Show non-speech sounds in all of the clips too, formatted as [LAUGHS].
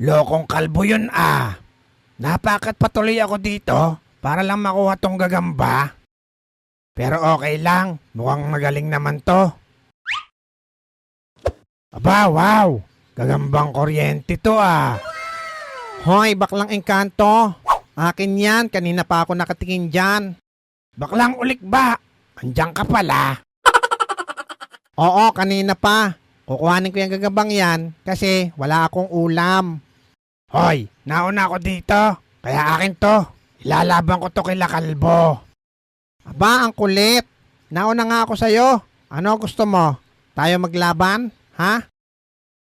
Lokong kalbo yun ah. Napakat patuloy ako dito para lang makuha tong gagamba. Pero okay lang, mukhang magaling naman to. Aba, wow! Gagambang kuryente to ah. Hoy, baklang engkanto. Akin yan, kanina pa ako nakatingin dyan. Baklang ulik ba? Andiyan ka pala. [LAUGHS] Oo, kanina pa. Kukuhanin ko yung gagabang yan kasi wala akong ulam. Hoy, nauna ako dito. Kaya akin to. Ilalaban ko to kila kalbo. Aba, ang kulit. Nauna nga ako sa'yo. Ano gusto mo? Tayo maglaban? Ha?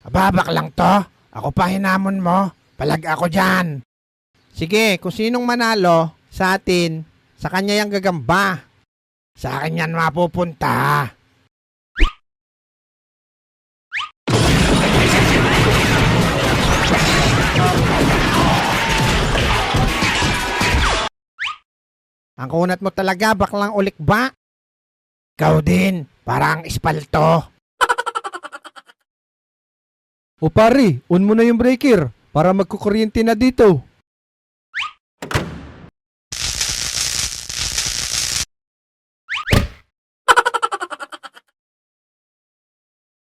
Aba, baklang to. Ako pa hinamon mo. Palag ako dyan. Sige, kung sinong manalo sa atin, sa kanya yung gagamba. Sa akin yan mapupunta. Ang kunat mo talaga, baklang ulik ba? Ikaw din. Parang espalto. O pare, on mo na yung breaker para magkukuryente na dito.